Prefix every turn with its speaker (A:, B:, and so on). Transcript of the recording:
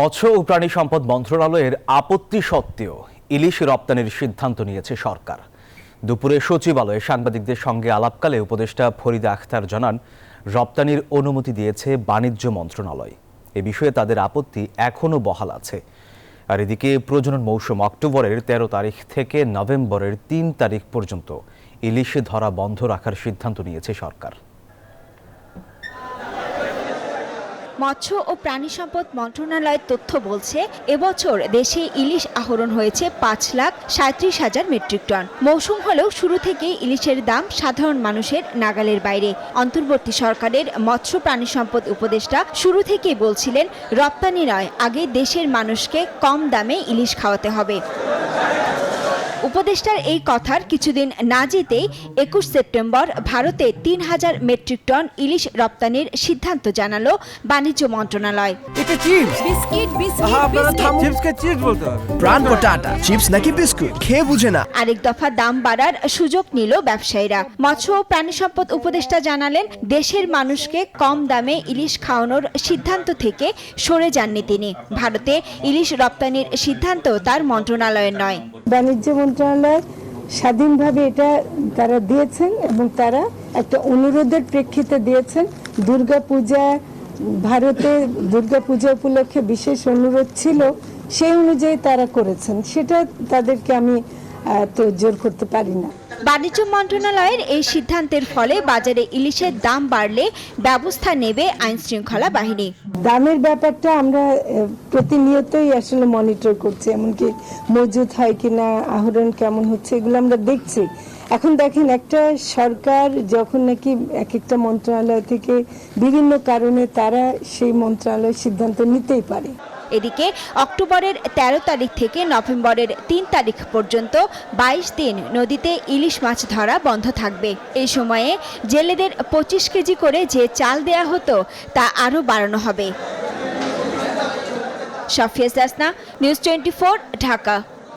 A: মৎস্য ও প্রাণী সম্পদ মন্ত্রণালয়ের আপত্তি সত্ত্বেও ইলিশ রপ্তানির সিদ্ধান্ত নিয়েছে সরকার। দুপুরে সচিবালয়ে সাংবাদিকদের সঙ্গে আলাপকালে উপদেষ্টা ফরিদা আখতার জানান, রপ্তানির অনুমতি দিয়েছে বাণিজ্য মন্ত্রণালয়। এ বিষয়ে তাদের আপত্তি এখনও বহাল আছে। আর এদিকে প্রজনন মৌসুম অক্টোবরের তেরো তারিখ থেকে নভেম্বরের তিন তারিখ পর্যন্ত ইলিশে ধরা বন্ধ রাখার সিদ্ধান্ত নিয়েছে সরকার।
B: মৎস্য ও প্রাণী সম্পদ মন্ত্রণালয়ের তথ্য বলছে, এবছর দেশে ইলিশ আহরণ হয়েছে পাঁচ লাখ সাঁত্রিশ হাজার মেট্রিক টন। মৌসুম হলেও শুরু থেকেই ইলিশের দাম সাধারণ মানুষের নাগালের বাইরে। অন্তর্বর্তী সরকারের মৎস্য প্রাণী সম্পদ উপদেষ্টা শুরু থেকেই বলছিলেন, রপ্তানি নয়, আগে দেশের মানুষকে কম দামে ইলিশ খাওয়াতে হবে। উপদেষ্টার এই কথার কিছুদিন না যেতেই একুশ সেপ্টেম্বর ভারতে তিন হাজার মেট্রিক টন ইলিশ রপ্তানির সিদ্ধান্ত জানালো বাণিজ্য মন্ত্রণালয়। আরেক দফা দাম বাড়ার সুযোগ নিল ব্যবসায়ীরা। মৎস্য ও প্রাণী সম্পদ উপদেষ্টা জানালেন দেশের মানুষকে কম দামে ইলিশ খাওয়ানোর সিদ্ধান্ত থেকে সরে যাননি তিনি। ভারতে ইলিশ রপ্তানির সিদ্ধান্ত তার মন্ত্রণালয়ের নয়।
C: বাণিজ্য মন্ত্রণালয় স্বাধীনভাবে এটা তারা দিয়েছেন এবং তারা একটা অনুরোধের প্রেক্ষিতে দিয়েছেন। দুর্গাপূজা, ভারতে দুর্গাপূজা উপলক্ষে বিশেষ অনুরোধ ছিল, সেই অনুযায়ী তারা করেছেন। সেটা তাদেরকে আমি তো জোর করতে পারি না।
B: বাণিজ্য মন্ত্রণালয়ের এই সিদ্ধান্তের ফলে বাজারে ইলিশের দাম বাড়লে ব্যবস্থা নেবে আইন শৃঙ্খলা বাহিনী।
C: দামের ব্যাপারটা আমরা প্রতিনিয়তই আসলে মনিটর করছি, এমনকি মজুদ হয় কিনা, আহরণ কেমন হচ্ছে, এগুলো আমরা দেখছি। এখন দেখেন, একটা সরকার যখন নাকি এক একটা মন্ত্রণালয় থেকে বিভিন্ন কারণে তারা সেই মন্ত্রণালয় সিদ্ধান্ত নিতেই পারে।
B: এদিকে অক্টোবরের ১৩ তারিখ থেকে নভেম্বরের তিন তারিখ পর্যন্ত ২২ দিন নদীতে ইলিশ মাছ ধরা বন্ধ থাকবে। এই সময়ে জেলেদের পঁচিশ কেজি করে যে চাল দেয়া হতো, তা আরও বাড়ানো হবে। Safia Jasna news twenty Dhaka.